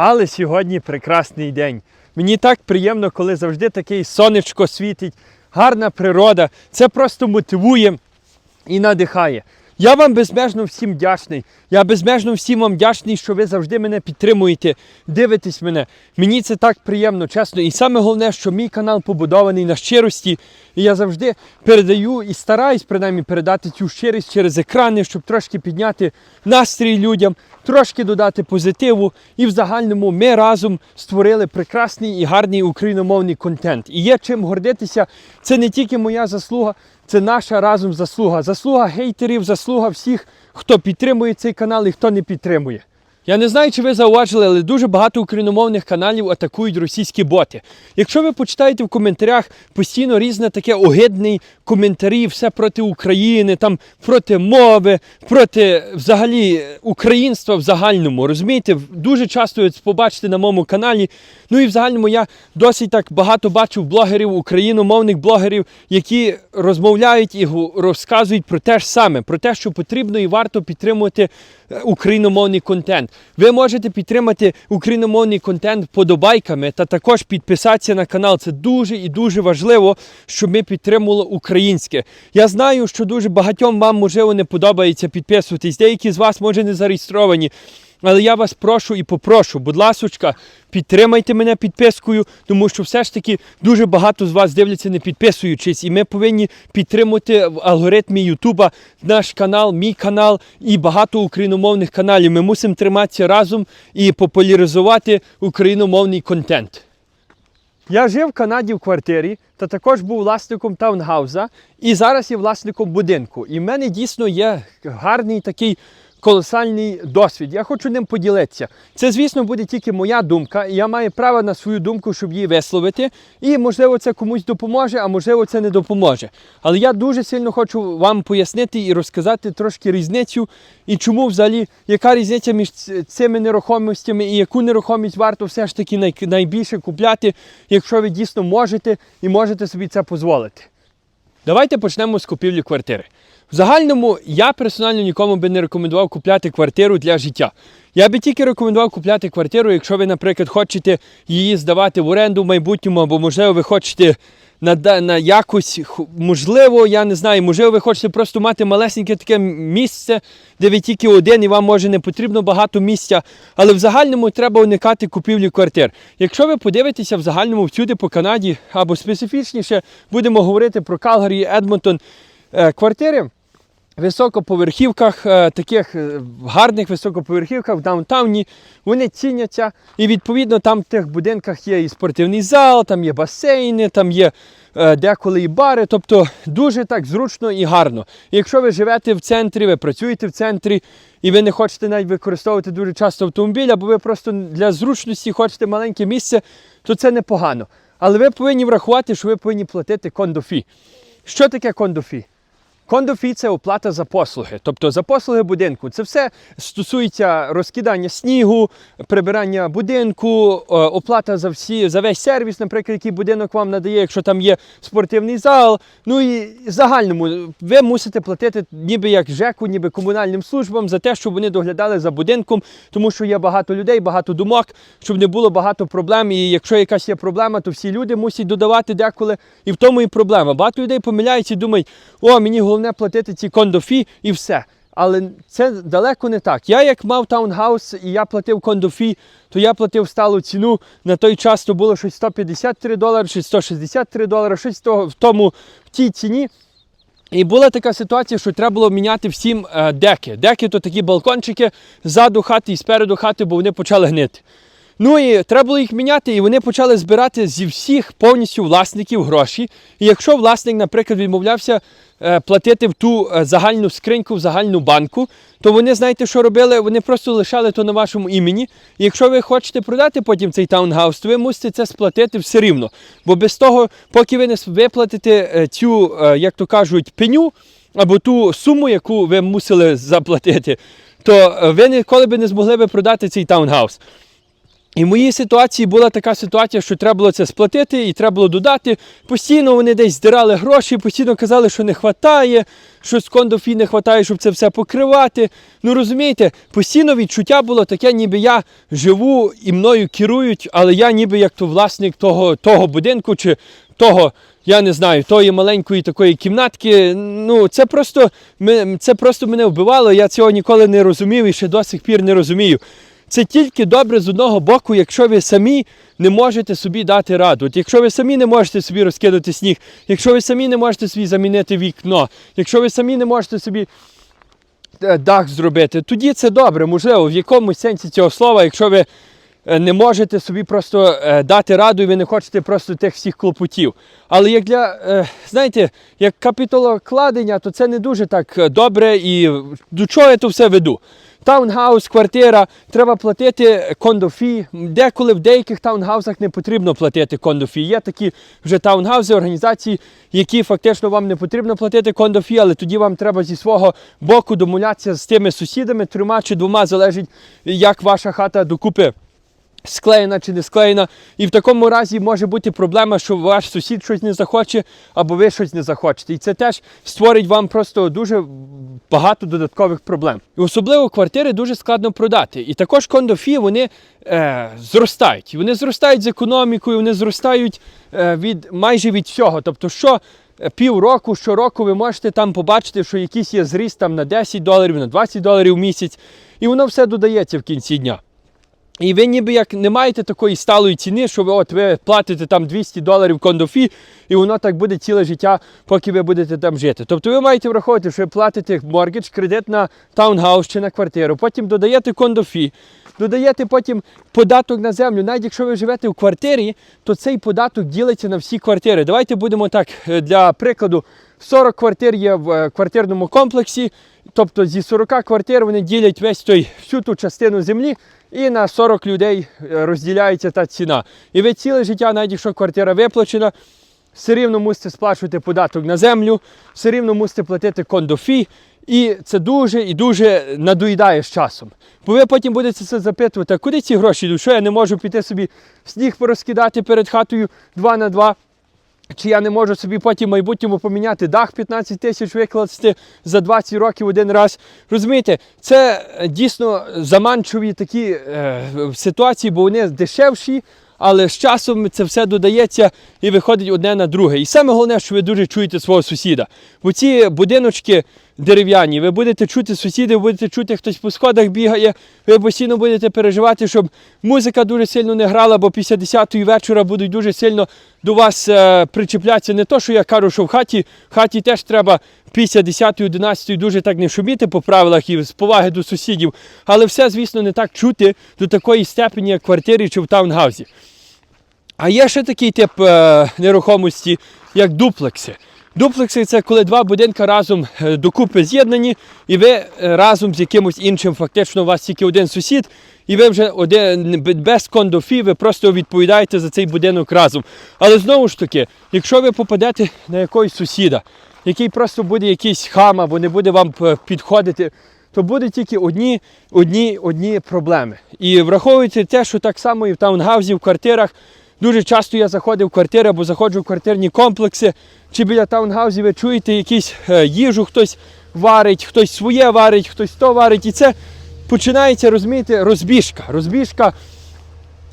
Але сьогодні прекрасний день. Мені так приємно, коли завжди таке сонечко світить, гарна природа. Це просто мотивує і надихає. Я вам безмежно всім вдячний. Я безмежно всім вам вдячний, що ви завжди мене підтримуєте, дивитесь мене. Мені це так приємно, чесно. І саме головне, що мій канал побудований на щирості. І я завжди передаю і стараюсь принаймні передати цю щирість через екрани, щоб трошки підняти настрій людям, трошки додати позитиву. І в загальному ми разом створили прекрасний і гарний україномовний контент. І є чим гордитися. Це не тільки моя заслуга, це наша разом заслуга. Заслуга гейтерів, заслуга всіх, хто підтримує цей канал і хто не підтримує. Я не знаю, чи ви зауважили, але дуже багато україномовних каналів атакують російські боти. Якщо ви почитаєте в коментарях постійно різне таке огидний коментарі, все проти України, там проти мови, проти взагалі українства в загальному. Розумієте, дуже часто побачите на моєму каналі. Ну і в загальному я досить так багато бачив блогерів, україномовних блогерів, які розмовляють і розказують про те ж саме, про те, що потрібно і варто підтримувати е, україномовний контент. Ви можете підтримати україномовний контент подобайками та також підписатися на канал. Це дуже і дуже важливо, щоб ми підтримували українське. Я знаю, що дуже багатьом вам можливо не подобається підписуватись. Деякі з вас може не зареєстровані. Але я вас прошу і попрошу, будь ласочка, підтримайте мене підпискою, тому що все ж таки дуже багато з вас дивляться не підписуючись, і ми повинні підтримати в алгоритмі Ютуба наш канал, мій канал і багато україномовних каналів. Ми мусимо триматися разом і популяризувати україномовний контент. Я жив в Канаді в квартирі та також був власником таунгауза, і зараз є власником будинку. І в мене дійсно є гарний такий колосальний досвід. Я хочу ним поділитися. Це, звісно, буде тільки моя думка, і я маю право на свою думку, щоб її висловити. І можливо це комусь допоможе, а можливо це не допоможе. Але я дуже сильно хочу вам пояснити і розказати трошки різницю, і чому взагалі, яка різниця між цими нерухомостями і яку нерухомість варто все ж таки найбільше купляти, якщо ви дійсно можете і можете собі це дозволити. Давайте почнемо з купівлі квартири. В загальному я персонально нікому би не рекомендував купляти квартиру для життя. Я би тільки рекомендував купляти квартиру, якщо ви, наприклад, хочете її здавати в оренду в майбутньому, або можливо ви хочете на, на якось, можливо, я не знаю, можливо, ви хочете просто мати малесеньке таке місце, де ви тільки один і вам може не потрібно багато місця. Але в загальному треба уникати купівлі квартир. Якщо ви подивитеся в загальному всюди по Канаді, або специфічніше будемо говорити про Калгарі, Едмонтон, е, квартири. Високоповерхівках, е, таких е, гарних високоповерхівках в даунтауні, вони ціняться. І відповідно там в тих будинках є і спортивний зал, там є басейни, там є е, деколи і бари. Тобто дуже так зручно і гарно. І якщо ви живете в центрі, ви працюєте в центрі, і ви не хочете навіть використовувати дуже часто автомобіль, або ви просто для зручності хочете маленьке місце, то це непогано. Але ви повинні врахувати, що ви повинні платити кондофі. Що таке кондофі? Кондофі це оплата за послуги, тобто за послуги будинку. Це все стосується розкидання снігу, прибирання будинку, е, оплата за всі за весь сервіс, наприклад, який будинок вам надає, якщо там є спортивний зал. Ну і загальному ви мусите платити ніби як ЖЕКу, ніби комунальним службам за те, щоб вони доглядали за будинком, тому що є багато людей, багато думок, щоб не було багато проблем. І якщо якась є проблема, то всі люди мусять додавати деколи. І в тому і проблема. Багато людей помиляються і думають, о, мені головне платити ці кондофі і все. Але це далеко не так. Я як мав таунгаус і я платив кондофі, то я платив сталу ціну. На той час то було щось 153 долари, щось 163 долари, щось в тому в тій ціні. І була така ситуація, що треба було міняти всім е, деки. Деки то такі балкончики ззаду хати і спереду хати, бо вони почали гнити. Ну і треба було їх міняти, і вони почали збирати зі всіх повністю власників гроші. І якщо власник, наприклад, відмовлявся е, платити в ту е, загальну скриньку, в загальну банку, то вони, знаєте, що робили? Вони просто лишали то на вашому імені. І якщо ви хочете продати потім цей таунгаус, то ви мусите це сплатити все рівно. Бо без того, поки ви не виплатите е, цю, як то кажуть, пеню або ту суму, яку ви мусили заплатити, то ви ніколи би не змогли би продати цей таунгаус. І в моїй ситуації була така ситуація, що треба було це сплатити і треба було додати. Постійно вони десь здирали гроші, постійно казали, що не вистачає, що з кондофі не вистачає, щоб це все покривати. Ну розумієте, постійно відчуття було таке, ніби я живу і мною керують, але я ніби як то власник того, того будинку чи того. Я не знаю, тої маленької такої кімнатки. Ну, це просто, це просто мене вбивало. Я цього ніколи не розумів і ще до сих пір не розумію. Це тільки добре з одного боку, якщо ви самі не можете собі дати раду. От якщо ви самі не можете собі розкидати сніг, якщо ви самі не можете собі замінити вікно, якщо ви самі не можете собі е, дах зробити, тоді це добре, можливо, в якомусь сенсі цього слова, якщо ви е, не можете собі просто е, дати раду і ви не хочете просто тих всіх клопотів. Але як для, знаєте, як капіталокладення, то це не дуже так добре і до чого я то все веду. Таунгаус, квартира, треба платити кондофі. Деколи в деяких таунгаусах не потрібно платити кондофі. Є такі вже таунхауси, організації, які фактично вам не потрібно платити кондофі, але тоді вам треба зі свого боку домовлятися з тими сусідами, трьома чи двома, залежить, як ваша хата докупи склеєна чи не склеєна. І в такому разі може бути проблема, що ваш сусід щось не захоче, або ви щось не захочете. І це теж створить вам просто дуже багато додаткових проблем. І особливо квартири дуже складно продати. І також кондофі вони е, зростають. Вони зростають з економікою, вони зростають е, від майже від всього. Тобто, що е, півроку, щороку ви можете там побачити, що якийсь є зріст там на 10 доларів, на 20 доларів в місяць, і воно все додається в кінці дня. І ви ніби як не маєте такої сталої ціни, що ви от ви платите там 200 доларів кондофі, і воно так буде ціле життя, поки ви будете там жити. Тобто ви маєте враховувати, що ви платите моргідж, кредит на таунгаус чи на квартиру, потім додаєте кондофі, додаєте потім податок на землю. Навіть якщо ви живете в квартирі, то цей податок ділиться на всі квартири. Давайте будемо так е, для прикладу. 40 квартир є в е, квартирному комплексі, тобто зі 40 квартир вони ділять весь той всю ту частину землі, і на 40 людей е, розділяється та ціна. І ви ціле життя, навіть якщо квартира виплачена, все рівно мусите сплачувати податок на землю, все рівно мусите платити кондофі. І це дуже і дуже надоїдає з часом. Бо ви потім будете це запитувати, а куди ці гроші йдуть? Що я не можу піти собі сніг порозкидати перед хатою 2 на 2? Чи я не можу собі потім в майбутньому поміняти дах 15 тисяч викласти за 20 років один раз. Розумієте, це е, дійсно заманчуві такі е, ситуації, бо вони дешевші, але з часом це все додається і виходить одне на друге. І саме головне, що ви дуже чуєте свого сусіда. Бо ці будиночки дерев'яні, ви будете чути сусідів, будете чути, хтось по сходах бігає, ви постійно будете переживати, щоб музика дуже сильно не грала, бо після 10-ї вечора будуть дуже сильно до вас е, причіплятися. Не то, що я кажу, що в хаті, в хаті теж треба після 10-11 дуже так не шуміти по правилах і з поваги до сусідів, але все, звісно, не так чути до такої степені, як в квартирі чи в таунгаузі. А є ще такий тип е, нерухомості, як дуплекси. Дуплекси це коли два будинки разом е, докупи з'єднані, і ви е, разом з якимось іншим, фактично у вас тільки один сусід, і ви вже один без кондофі, ви просто відповідаєте за цей будинок разом. Але знову ж таки, якщо ви попадете на якогось сусіда, який просто буде якийсь хам або не буде вам е, підходити, то будуть тільки одні, одні, одні проблеми. І враховуйте те, що так само і в таунгаузі, в квартирах. Дуже часто я заходив в квартири або заходжу в квартирні комплекси, чи біля таунгаузів ви чуєте якісь е, їжу, хтось варить, хтось своє варить, хтось то варить. І це починається, розумієте, розбіжка. Розбіжка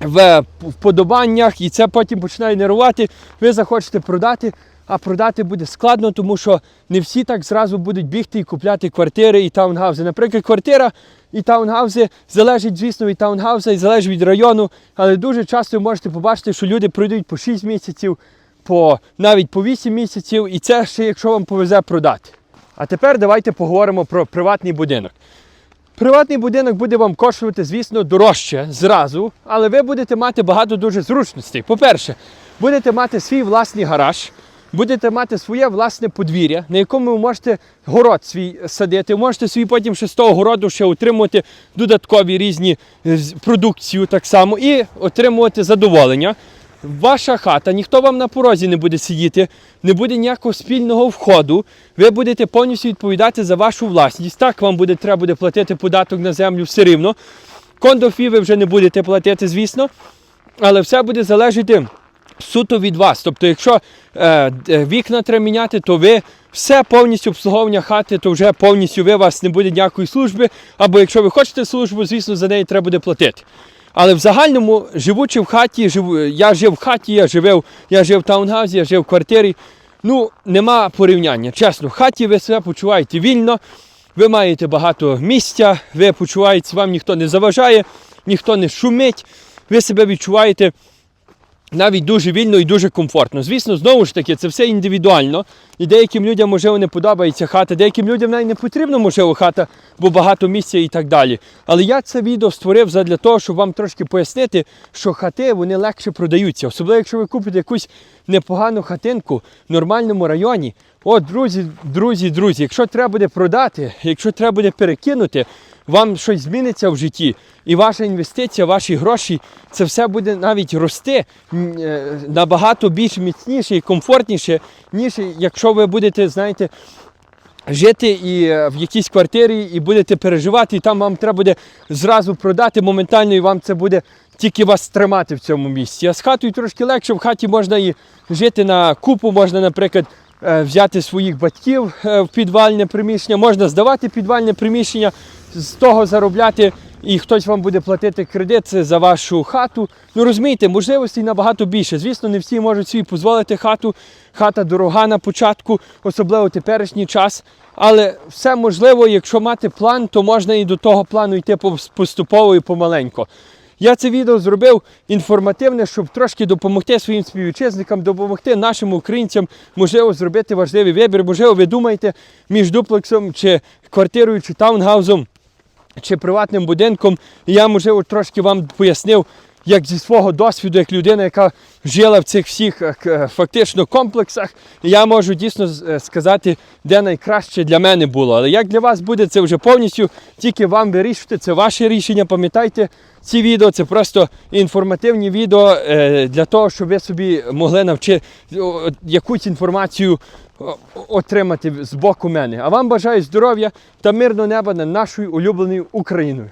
в вподобаннях, і це потім починає нервувати. Ви захочете продати, а продати буде складно, тому що не всі так зразу будуть бігти і купляти квартири і таунхаузи. Наприклад, квартира і таунхаузи залежить, звісно, від таунхауза і залежить від району, але дуже часто ви можете побачити, що люди пройдуть по 6 місяців, по, навіть по 8 місяців, і це ще якщо вам повезе продати. А тепер давайте поговоримо про приватний будинок. Приватний будинок буде вам коштувати, звісно, дорожче зразу, але ви будете мати багато дуже зручностей. По-перше, будете мати свій власний гараж, будете мати своє власне подвір'я, на якому ви можете город свій садити, можете свій потім ще з того городу ще отримувати додаткові різні е, продукцію так само і отримувати задоволення. Ваша хата, ніхто вам на порозі не буде сидіти, не буде ніякого спільного входу. Ви будете повністю відповідати за вашу власність. Так, вам буде треба буде платити податок на землю все рівно. Кондофі ви вже не будете платити, звісно, але все буде залежати суто від вас. Тобто, якщо е, вікна треба міняти, то ви все повністю обслуговування хати, то вже повністю ви вас не буде ніякої служби. Або якщо ви хочете службу, звісно, за неї треба буде платити. Але в загальному, живучи в хаті, живу, я жив в хаті, я живив, я жив в таунгаузі, я жив в квартирі. Ну, нема порівняння. Чесно, в хаті ви себе почуваєте вільно, ви маєте багато місця, ви почуваєте, вам ніхто не заважає, ніхто не шумить, ви себе відчуваєте навіть дуже вільно і дуже комфортно. Звісно, знову ж таки, це все індивідуально. І деяким людям, можливо, не подобається хата, деяким людям навіть не потрібна, можливо, хата, бо багато місця і так далі. Але я це відео створив для того, щоб вам трошки пояснити, що хати вони легше продаються. Особливо, якщо ви купите якусь непогану хатинку в нормальному районі. От, друзі, друзі, друзі, якщо треба буде продати, якщо треба буде перекинути, вам щось зміниться в житті, і ваша інвестиція, ваші гроші, це все буде навіть рости е, набагато більш міцніше і комфортніше, ніж якщо ви будете, знаєте, жити і е, в якійсь квартирі і будете переживати, і там вам треба буде зразу продати моментально, і вам це буде тільки вас тримати в цьому місці. А з хатою трошки легше, в хаті можна і жити на купу, можна, наприклад, взяти своїх батьків е, в підвальне приміщення, можна здавати підвальне приміщення, з того заробляти. І хтось вам буде платити кредит за вашу хату. Ну розумієте, можливостей набагато більше. Звісно, не всі можуть собі дозволити хату. Хата дорога на початку, особливо теперішній час. Але все можливо, якщо мати план, то можна і до того плану йти поступово і помаленько. Я це відео зробив інформативне, щоб трошки допомогти своїм співвітчизникам, допомогти нашим українцям, можливо, зробити важливий вибір. Можливо, ви думаєте між дуплексом чи квартирою чи таунгаузом чи приватним будинком. Я, можливо, трошки вам пояснив, як зі свого досвіду, як людина, яка жила в цих всіх е, фактично комплексах, я можу дійсно е, сказати, де найкраще для мене було. Але як для вас буде, це вже повністю тільки вам вирішувати, це ваше рішення. Пам'ятайте, ці відео це просто інформативні відео е, для того, щоб ви собі могли навчити якусь інформацію отримати з боку мене. А вам бажаю здоров'я та мирного неба над нашою улюбленою Україною.